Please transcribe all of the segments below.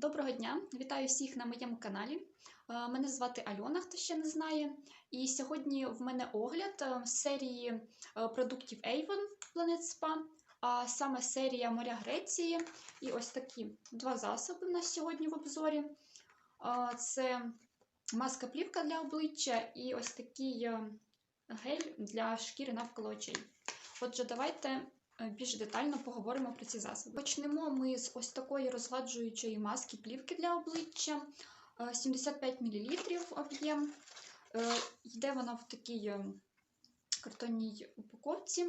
Доброго дня! Вітаю всіх на моєму каналі. Е, Мене звати Альона, хто ще не знає. І сьогодні в мене огляд е, серії е, продуктів Avon Planet Spa, а саме серія моря Греції. І ось такі два засоби у нас сьогодні в обзорі. Це маска плівка для обличчя і ось такий гель для шкіри навколо очей. Одже, давайте більш детально поговоримо про ці засоби. Почнемо ми з ось такої розгладжуючої маски плівки для обличчя. Е, 75 мл об'єм. Е, Йде вона в такій е, картонній упаковці.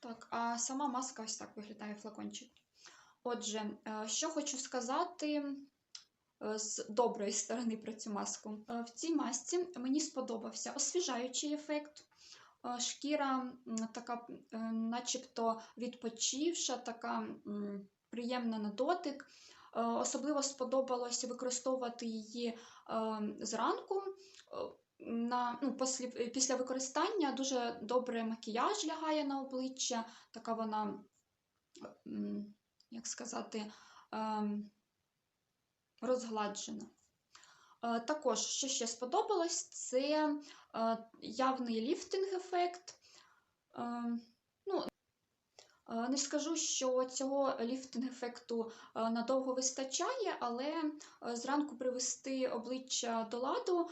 Так, а сама маска ось так виглядає флакончик. Отже, е, що хочу сказати е, з доброї сторони про цю маску. Е, В цій масці мені сподобався освіжаючий ефект. Е, Шкіра така, е, начебто відпочивша, така приємна на дотик. Е, Особливо сподобалося використовувати її зранку. На, ну, після, після використання дуже добре макіяж лягає на обличчя, така вона, як сказати, ем, розгладжена. Е, Також, що ще сподобалось, це е, явний ліфтинг-ефект. Е, Ну, не скажу, що цього ліфтинг-ефекту надовго вистачає, але зранку привести обличчя до ладу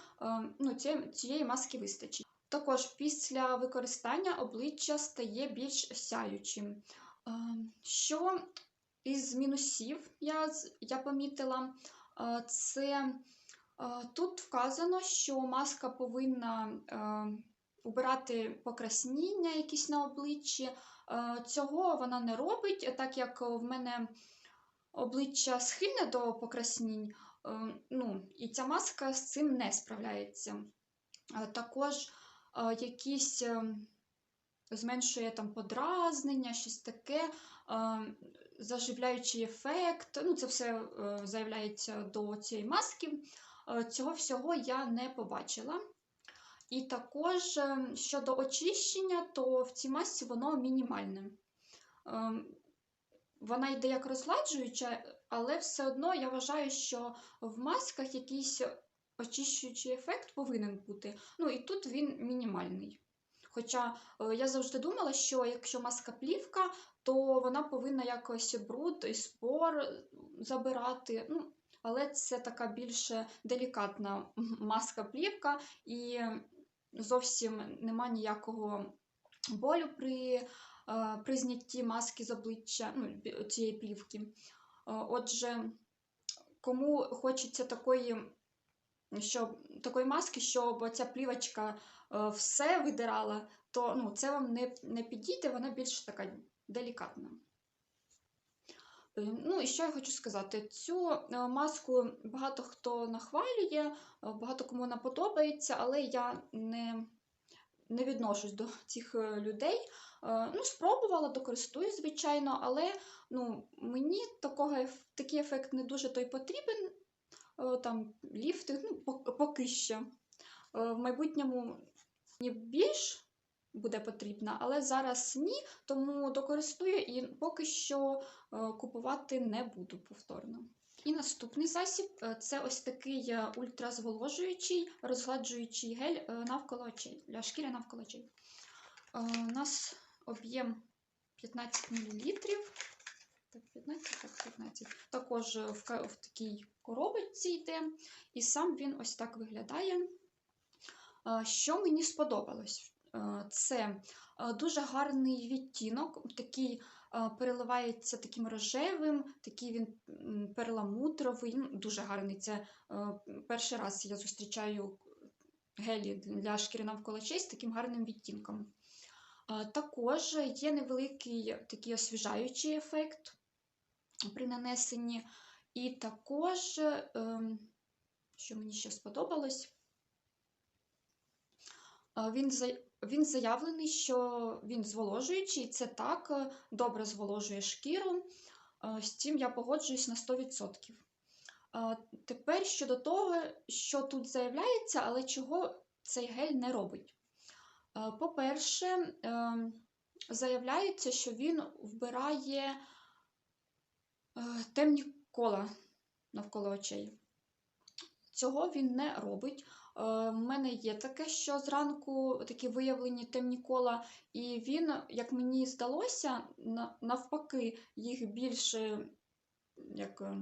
ну, цієї, маски вистачить. Також після використання обличчя стає більш сяючим. Що із мінусів я, я помітила, це тут вказано, що маска повинна е, убирати покрасніння якісь на обличчі. Е, Цього вона не робить, так як в мене обличчя схильне до покраснінь, е, ну, і ця маска з цим не справляється. Е, Також е, якісь е, зменшує там подразнення, щось таке, е, заживляючий ефект. Ну, це все е, заявляється до цієї маски. Е, Цього всього я не побачила. І також е, щодо очищення, то в цій масці воно мінімальне. Е, Вона йде як розгладжуюча, але все одно я вважаю, що в масках якийсь очищуючий ефект повинен бути. Ну і тут він мінімальний. Хоча я завжди думала, що якщо маска плівка, то вона повинна якось бруд і спор забирати. Ну, але це така більш делікатна маска плівка, і зовсім нема ніякого болю при, е, при знятті маски з обличчя ну, цієї плівки. Е, Отже, кому хочеться такої, щоб, такої маски, щоб ця плівочка е, все видирала, то ну, це вам не, не підійде, вона більш така делікатна. Е, Ну і що я хочу сказати? Цю е, маску багато хто нахвалює, е, багато кому вона подобається, але я не, не відношусь до цих людей. Ну, спробувала, докористуюсь, звичайно, але ну, мені такого, такий ефект не дуже той потрібен. Там ліфтинг, ну, поки що. В майбутньому більш буде потрібна, але зараз ні, тому докористую і поки що е, купувати не буду повторно. І наступний засіб е, це ось такий е, ультразволожуючий, розгладжуючий гель навколо очей, для шкіри навколо очей. У нас об'єм 15 мл. Так, 15, так, 15. Також в, в такій коробочці йде, і сам він ось так виглядає. Що мені сподобалось? Е, Це е, дуже гарний відтінок, такий е, переливається таким рожевим, такий він перламутровий, ну, дуже гарний. Це перший раз я зустрічаю гелі для шкіри навколо очей з таким гарним відтінком. Також є невеликий такий освіжаючий ефект при нанесенні. І також, ем, що мені ще сподобалось, він, він заявлений, що він зволожуючий, це так, е, добре зволожує шкіру. Е, З цим я погоджуюсь на 100%. Е, Тепер щодо того, що тут заявляється, але чого цей гель не робить. По-перше, заявляється, що він вбирає темні кола навколо очей. Цього він не робить. Е, в мене є таке, що зранку такі виявлені темні кола, і він, як мені здалося, навпаки, їх більше як, е,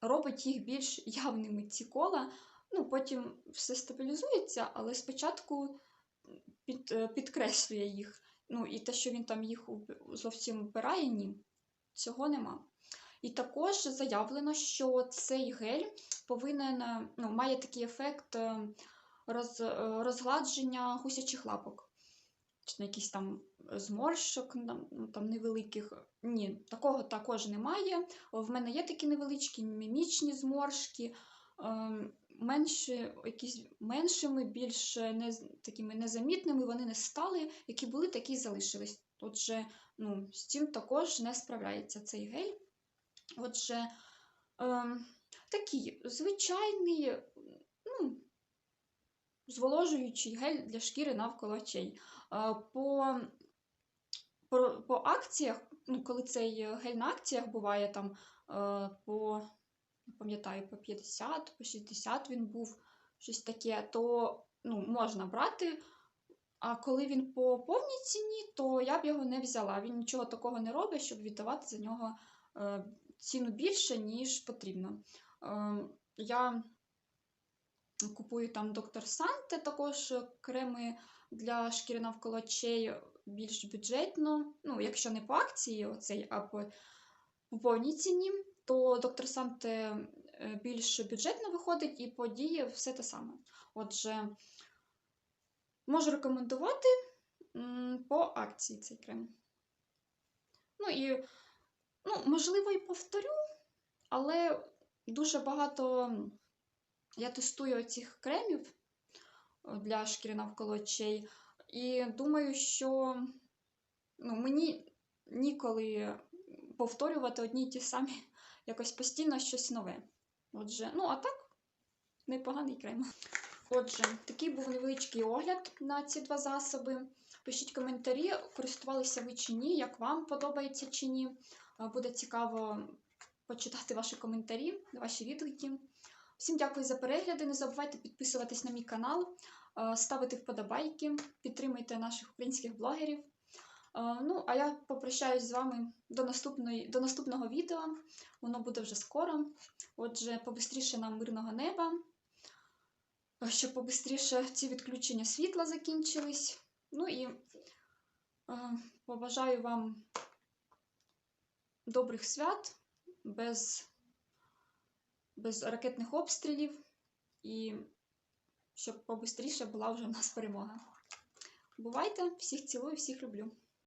робить їх більш явними ці кола. Ну, потім все стабілізується, але спочатку під, е, підкреслює їх. Ну, і те, що він там їх зовсім вбирає, ні, цього нема. І також заявлено, що цей гель повинен, ну, має такий ефект е, роз, е, розгладження гусячих лапок. Чи на якісь там зморшок ну, там невеликих. Ні, такого також немає. В мене є такі невеличкі мімічні зморшки, е, менші, якісь меншими, більш не, такими незамітними вони не стали. Які були, такі й залишились. Отже, ну, з цим також не справляється цей гель. Отже, ем, такий звичайний, ну, зволожуючий гель для шкіри навколо очей. Е, По, по, по акціях, ну, коли цей гель на акціях буває там е, по, не пам'ятаю, по 50, по 60 він був щось таке, то ну, можна брати. А коли він по повній ціні, то я б його не взяла. Він нічого такого не робить, щоб віддавати за нього е, ціну більше, ніж потрібно. Е, я купую там доктор Санте, також креми для шкіри навколо очей більш бюджетно. Ну, якщо не по акції, оцей, а по, по повній ціні, то доктор Санте е, більш бюджетно виходить і по дії все те саме. Отже, можу рекомендувати по акції цей крем. Ну і, ну, можливо, і повторю, але дуже багато я тестую цих кремів е, для шкіри навколо очей. І думаю, що ну, мені ніколи повторювати одні й ті самі якось постійно щось нове. Отже, ну а так, непоганий крем. Отже, такий був невеличкий огляд на ці два засоби. Пишіть коментарі, користувалися ви чи ні, як вам подобається чи ні. Е, Буде цікаво почитати ваші коментарі, ваші відгуки. Всім дякую за перегляди. Не забувайте підписуватись на мій канал, е, ставити вподобайки, підтримуйте наших українських блогерів. Е, Ну, а я попрощаюсь з вами до, наступної, до наступного відео. Воно буде вже скоро. Отже, побистріше нам мирного неба, щоб побистріше ці відключення світла закінчились. Ну і побажаю вам добрих свят, без без ракетних обстрілів, і щоб побистріше була вже в нас перемога. Бувайте! Всіх цілую, всіх люблю!